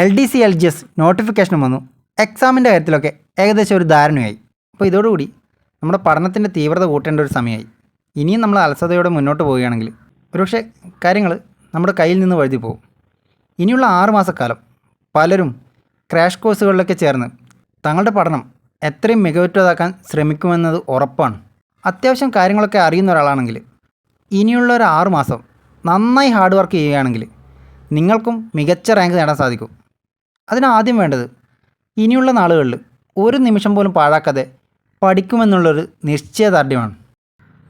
L D C L G S നോട്ടിഫിക്കേഷനും വന്നു. എക്സാമിന്റെ കാര്യത്തിലൊക്കെ ഏകദേശം ഒരു ധാരണയായി. അപ്പോൾ ഇതോടുകൂടി നമ്മുടെ പഠനത്തിന്റെ തീവ്രത കൂട്ടേണ്ട ഒരു സമയമായി. ഇനിയും നമ്മൾ അലസതയോടെ മുന്നോട്ട് പോവുകയാണെങ്കിൽ ഒരുപക്ഷെ കാര്യങ്ങൾ നമ്മുടെ കയ്യിൽ നിന്ന് വഴുതി പോകും. ഇനിയുള്ള ആറ് മാസക്കാലം പലരും ക്രാഷ് കോഴ്സുകളിലൊക്കെ ചേർന്ന് തങ്ങളുടെ പഠനം എത്രയും മികവുറ്റതാക്കാൻ ശ്രമിക്കുമെന്നത് ഉറപ്പാണ്. അത്യാവശ്യം കാര്യങ്ങളൊക്കെ അറിയുന്ന ഒരാളാണെങ്കിൽ ഇനിയുള്ള ഒരു ആറുമാസം നന്നായി ഹാർഡ് വർക്ക് ചെയ്യുകയാണെങ്കിൽ നിങ്ങൾക്കും മികച്ച റാങ്ക് നേടാൻ സാധിക്കും. അതിനാദ്യം വേണ്ടത് ഇനിയുള്ള നാളുകളിൽ ഒരു നിമിഷം പോലും പാഴാക്കാതെ പഠിക്കുമെന്നുള്ളൊരു നിശ്ചയദാർഢ്യമാണ്.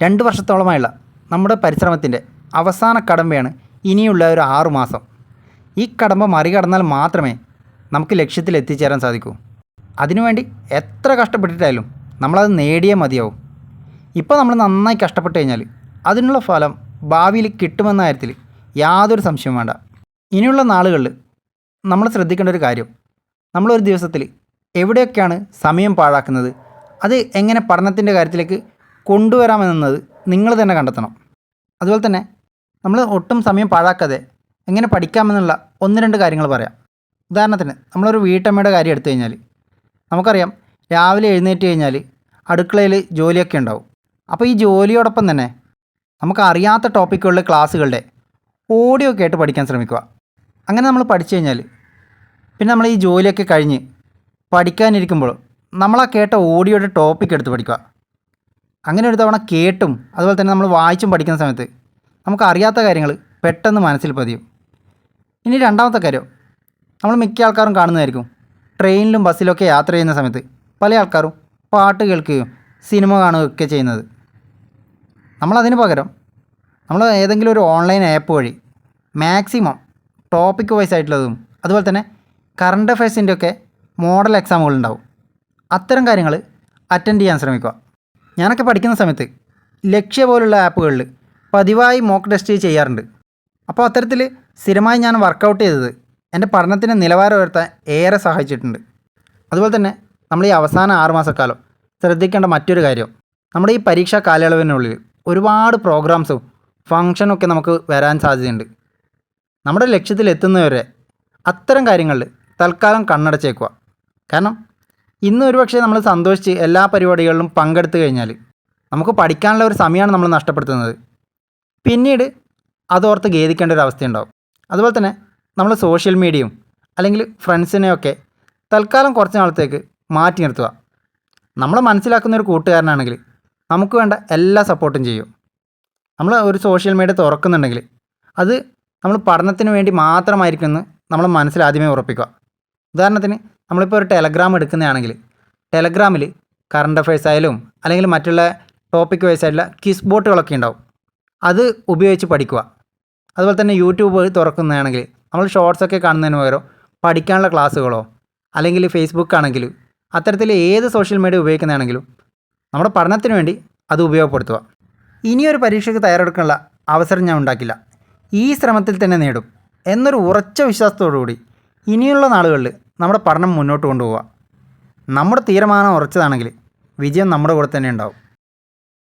രണ്ട് വർഷത്തോളമായുള്ള നമ്മുടെ പരിശ്രമത്തിന്റെ അവസാന കടമ്പയാണ് ഇനിയുള്ള ഒരു ആറു മാസം. ഈ കടമ്പ മറികടന്നാൽ മാത്രമേ നമുക്ക് ലക്ഷ്യത്തിൽ എത്തിച്ചേരാൻ സാധിക്കൂ. അതിനുവേണ്ടി എത്ര കഷ്ടപ്പെട്ടിട്ടായാലും നമ്മളത് നേടിയേ മതിയാവും. ഇപ്പോൾ നമ്മൾ നന്നായി കഷ്ടപ്പെട്ട് കഴിഞ്ഞാൽ അതിനുള്ള ഫലം ഭാവിയിൽ കിട്ടുമെന്ന കാര്യത്തിൽ യാതൊരു സംശയവും വേണ്ട. ഇനിയുള്ള നാളുകളിൽ നമ്മൾ ശ്രദ്ധിക്കേണ്ട ഒരു കാര്യം. നമ്മളൊരു ദിവസത്തിൽ എവിടെയൊക്കെയാണ് സമയം പാഴാക്കുന്നത് അത് എങ്ങനെ പഠനത്തിന്റെ കാര്യത്തിലേക്ക് കൊണ്ടുവരാമെന്നത് നിങ്ങൾ തന്നെ കണ്ടെത്തണം. അതുപോലെ തന്നെ നമ്മൾ ഒട്ടും സമയം പാഴാക്കാതെ എങ്ങനെ പഠിക്കാമെന്നുള്ള ഒന്ന് രണ്ട് കാര്യങ്ങൾ പറയാം. ഉദാഹരണത്തിന് നമ്മളൊരു വീട്ടമ്മയുടെ കാര്യം എടുത്തു കഴിഞ്ഞാൽ നമുക്കറിയാം രാവിലെ എഴുന്നേറ്റ് കഴിഞ്ഞാൽ അടുക്കളയിൽ ജോലിയൊക്കെ ഉണ്ടാവും. അപ്പോൾ ഈ ജോലിയോടൊപ്പം തന്നെ നമുക്ക് അറിയാത്ത ടോപ്പിക്കുകളിലെ ക്ലാസ്സുകളുടെ ഓഡിയോ കേട്ട് പഠിക്കാൻ ശ്രമിക്കുക. അങ്ങനെ നമ്മൾ പഠിച്ചു കഴിഞ്ഞാൽ പിന്നെ നമ്മൾ ഈ ജോലിയൊക്കെ കഴിഞ്ഞ് പഠിക്കാനിരിക്കുമ്പോൾ നമ്മൾ ആ കേട്ട ഓഡിയോയുടെ ടോപ്പിക് എടുത്ത് പഠിക്കുക. അങ്ങനെ ഒരു തവണ കേട്ടും അതുപോലെ തന്നെ നമ്മൾ വായിച്ചും പഠിക്കുന്ന സമയത്ത് നമുക്ക് അറിയാത്ത കാര്യങ്ങൾ പെട്ടെന്ന് മനസ്സിൽ പതിയും. ഇനി രണ്ടാമത്തെ കാര്യം നമ്മൾ മിക്ക ആൾക്കാരും കാണുന്നതായിരിക്കും. ട്രെയിനിലും ബസ്സിലൊക്കെ യാത്ര ചെയ്യുന്ന സമയത്ത് പല ആൾക്കാരും പാട്ട് കേൾക്കുകയും സിനിമ കാണുകയൊക്കെ ചെയ്യുന്നത്. നമ്മളതിന് പകരം നമ്മൾ ഏതെങ്കിലും ഒരു ഓൺലൈൻ ആപ്പ് വഴി മാക്സിമം ടോപ്പിക് വൈസ് ആയിട്ടുള്ളതും അതുപോലെ തന്നെ കറണ്ട് അഫയേഴ്സിന്റെ ഒക്കെ മോഡൽ എക്സാമുകൾ ഉണ്ടാവും. അത്തരം കാര്യങ്ങൾ അറ്റൻഡ് ചെയ്യാൻ ശ്രമിക്കുക. ഞാനൊക്കെ പഠിക്കുന്ന സമയത്ത് ലക്ഷ്യ പോലുള്ള ആപ്പുകളിൽ പതിവായി മോക്ക് ടെസ്റ്റ് ചെയ്യാറുണ്ട്. അപ്പോൾ അത്തരത്തിൽ സ്ഥിരമായി ഞാൻ വർക്കൗട്ട് ചെയ്തത് എന്റെ പഠനത്തിന്റെ നിലവാരം ഉയർത്താൻ ഏറെ സഹായിച്ചിട്ടുണ്ട്. അതുപോലെ തന്നെ നമ്മൾ ഈ അവസാന ആറുമാസക്കാലം ശ്രദ്ധിക്കേണ്ട മറ്റൊരു കാര്യം നമ്മുടെ ഈ പരീക്ഷാ കാലയളവിനുള്ളിൽ ഒരുപാട് പ്രോഗ്രാംസും ഫങ്ഷനൊക്കെ നമുക്ക് വരാൻ സാധ്യതയുണ്ട്. നമ്മുടെ ലക്ഷ്യത്തിൽ എത്തുന്നവരെ അത്തരം കാര്യങ്ങളിൽ തൽക്കാലം കണ്ണടച്ചേക്കുക. കാരണം ഇന്ന് ഒരുപക്ഷെ നമ്മൾ സന്തോഷിച്ച് എല്ലാ പരിപാടികളിലും പങ്കെടുത്തു കഴിഞ്ഞാൽ നമുക്ക് പഠിക്കാനുള്ള ഒരു സമയമാണ് നമ്മൾ നഷ്ടപ്പെടുത്തുന്നത്. പിന്നീട് അതോർത്ത് ഖേദിക്കേണ്ട ഒരു അവസ്ഥയുണ്ടാവും. അതുപോലെ തന്നെ നമ്മൾ സോഷ്യൽ മീഡിയയും അല്ലെങ്കിൽ ഫ്രണ്ട്സിനെയൊക്കെ തൽക്കാലം കുറച്ച് നാളത്തേക്ക് മാറ്റി നിർത്തുക. നമ്മൾ മനസ്സിലാക്കുന്ന ഒരു കൂട്ടുകാരനാണെങ്കിൽ നമുക്ക് വേണ്ട എല്ലാ സപ്പോർട്ടും ചെയ്യും. നമ്മൾ ഒരു സോഷ്യൽ മീഡിയ തുറക്കുന്നുണ്ടെങ്കിൽ അത് നമ്മൾ പഠനത്തിന് വേണ്ടി മാത്രമായിരിക്കും എന്ന് നമ്മൾ മനസ്സിൽ ആദ്യമേ ഉറപ്പിക്കുക. ഉദാഹരണത്തിന് നമ്മളിപ്പോൾ ഒരു ടെലഗ്രാം എടുക്കുന്നതാണെങ്കിൽ ടെലഗ്രാമിൽ കറണ്ട് അഫയേഴ്സ് ആയാലും അല്ലെങ്കിൽ മറ്റുള്ള ടോപ്പിക് വൈസ് ആയിട്ടുള്ള കിസ് ബോട്ടുകളൊക്കെ ഉണ്ടാവും. അത് ഉപയോഗിച്ച് പഠിക്കുക. അതുപോലെ തന്നെ യൂട്യൂബ് തുറക്കുന്നതാണെങ്കിൽ നമ്മൾ ഷോർട്സ് ഒക്കെ കാണുന്നതിന് പകരം പഠിക്കാനുള്ള ക്ലാസ്സുകളോ അല്ലെങ്കിൽ ഫേസ്ബുക്ക് ആണെങ്കിൽ അത്തരത്തിൽ ഏത് സോഷ്യൽ മീഡിയ ഉപയോഗിക്കുന്നതാണെങ്കിലും നമ്മുടെ പഠനത്തിന് വേണ്ടി അത് ഉപയോഗപ്പെടുത്തുക. ഇനിയൊരു പരീക്ഷയ്ക്ക് തയ്യാറെടുക്കാനുള്ള അവസരം ഞാൻ ഉണ്ടാക്കില്ല. ഈ ശ്രമത്തിൽ തന്നെ നേടും എന്നൊരു ഉറച്ച വിശ്വാസത്തോടുകൂടി ഇനിയുള്ള നാളുകളിൽ നമ്മുടെ പഠനം മുന്നോട്ട് കൊണ്ടുപോവുക. നമ്മുടെ തീരുമാനം ഉറച്ചതാണെങ്കിൽ വിജയം നമ്മുടെ കൂടെ തന്നെ ഉണ്ടാവും.